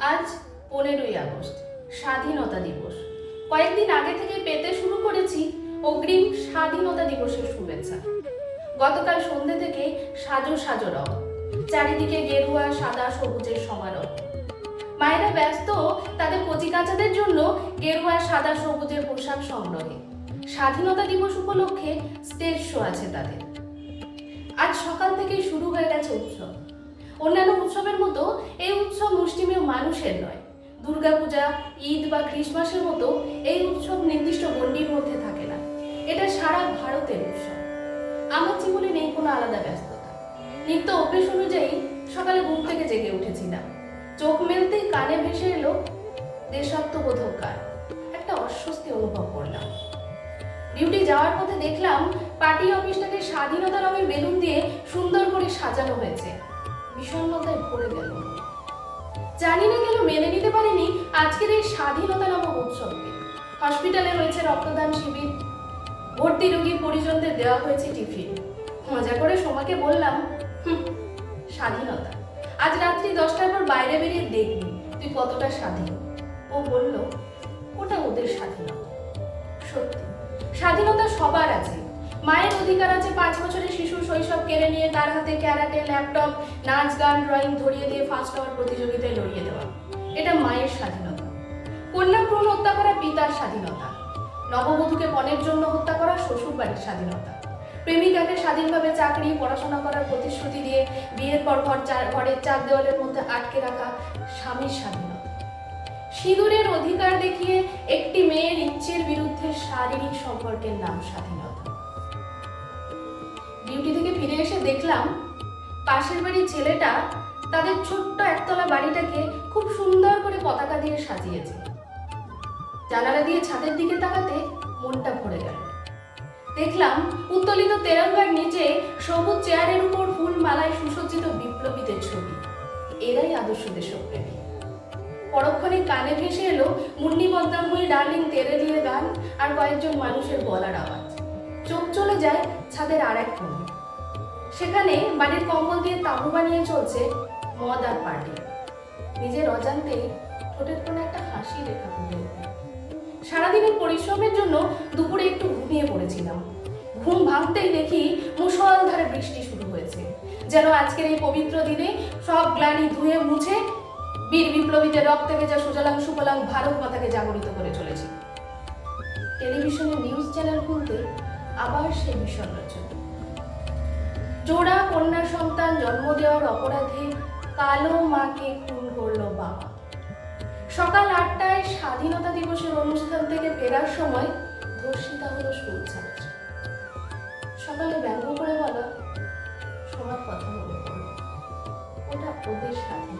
আজ পনেরোই আগস্ট, স্বাধীনতা দিবস। কয়েকদিন আগে থেকে পেতে শুরু করেছি অগ্রিম স্বাধীনতা দিবসের শুভেচ্ছা। গতকাল সন্ধ্যে থেকে সাজো সাজো রং, চারিদিকে গেরুয়া সাদা সবুজের সমারোহ। মায়েরা ব্যস্ত, তাদের কচিকাচাদের জন্য গেরুয়া সাদা সবুজের পোশাক সংগ্রহে। স্বাধীনতা দিবস উপলক্ষে স্টেজ শো আছে তাদের। আজ সকাল থেকেই শুরু হয়ে গেছে উৎসব। অন্যান্য উৎসবের মতো এই উৎসব মুষ্টিমেয় মানুষের নয়। দুর্গাপূজা, ঈদ বা খ্রিসমাসের মতো এই উৎসব নির্দিষ্ট গণ্ডির মধ্যে থাকে না। এটা সারা ভারতের উৎসব। আমার জীবনে নেই কোনো আলাদা ব্যস্ততা। নিত্য অভ্যেস অনুযায়ী সকালে ঘুম থেকে জেগে উঠেছিলাম। চোখ মেলতেই কানে ভেসে এলো দেশাত্মবোধক গান। একটা অস্বস্তি অনুভব করলাম। ডিউটি যাওয়ার পথে দেখলাম পার্টি অফিসটাকে স্বাধীনতা রঙের বেলুন দিয়ে সুন্দর করে সাজানো হয়েছে। বিষণ্ণতায় ভরে গেল। জানি না কেন মেনে নিতে পারেনি আজকের এই স্বাধীনতা নামক উৎসবকে। হসপিটালে হয়েছে রক্তদান শিবির ভর্তি রোগীর পরিজনদের দেওয়া হয়েছে টিফিন। মজা করে সোমাকে বললাম "হুঁ, স্বাধীনতা। আজ রাত্রি দশটার পর বাইরে বেরিয়ে দেখবি তুই কতটা স্বাধীন? ও বলল ওটা ওদের স্বাধীনতা। সত্যি স্বাধীনতা সবার আছে। মায়ের অধিকার আছে, পাঁচ বছরের শিশু শৈশব কেড়ে নিয়ে তার হাতে ক্যারাটে, ল্যাপটপ, নাচ গান, ড্রয়িং ধরিয়ে দিয়ে ফার্স্ট হওয়ার প্রতিযোগিতায় লড়িয়ে দেওয়া। এটা মায়ের স্বাধীনতা। কন্যা ভ্রূণ হত্যা করা পিতার স্বাধীনতা। নববধূকে পণের জন্য হত্যা করা শ্বশুর বাড়ির স্বাধীনতা। প্রেমিকাকে স্বাধীনভাবে চাকরি, পড়াশোনা করার প্রতিশ্রুতি দিয়ে বিয়ের পর ঘর চার- ঘরের চার দেওয়ালের মধ্যে আটকে রাখা স্বামীর স্বাধীনতা। সিঁদুরের অধিকার দেখিয়ে একটি মেয়ের ইচ্ছের বিরুদ্ধে শারীরিক সম্পর্কের নাম স্বাধীনতা। দেখলাম, পাশের বাড়ির ছেলেটা তাদের ছোট্ট একতলা বাড়িটাকে খুব সুন্দর করে পতাকা দিয়ে সাজিয়েছে। জানালা দিয়ে ছাদের দিকে তাকাতে মনটা ভরে গেল। দেখলাম উত্তোলিত তেরঙ্গার নিচে সবুজ চেয়ারের উপর ফুল মালায় সুসজ্জিত বিপ্লবীদের ছবি। এরাই আদর্শ দেশপ্রেমী। পরক্ষণে কানে ভেসে এলো মুন্নি বদনাময়ী ডার্লিং তেরে দিয়ে গান আর কয়েকজন মানুষের গলার আওয়াজ। চোখ চলে যায় ছাদের আর এক কোণে। সেখানে বাড়ির কম্বল দিয়ে তাঁবু বানিয়ে চলছে মদ আর পার্টি। নিজের অজান্তে ঠোঁটের কোণে একটা হাসি রেখা ফুটে সারাদিনের পরিশ্রমের জন্য দুপুরে একটু ঘুমিয়ে পড়েছিলাম। ঘুম ভাঙতেই দেখি মুষলধারে বৃষ্টি শুরু হয়েছে। যেন আজকের এই পবিত্র দিনে সব গ্লানি ধুয়ে মুছে বীর বিপ্লবীদের রক্তে ভেজা সুজলাং সুফলাং ভারত মাতাকে জাগরিত করে চলেছে। টেলিভিশনে নিউজ চ্যানেল খুলতে আবার সেই বিষণ্ণ ছবি জোড়া কন্যা সন্তান জন্ম দেওয়ার অপরাধে কালো মাকে খুন করল বাবা। সকাল আটটায় স্বাধীনতা দিবসের অনুষ্ঠান থেকে ফেরার সময় ধর্ষিতা হলো ছাত্র সকালে ব্যঙ্গ করে বলা সবার কথা মনে পড়ল ওটা ওদের সাথে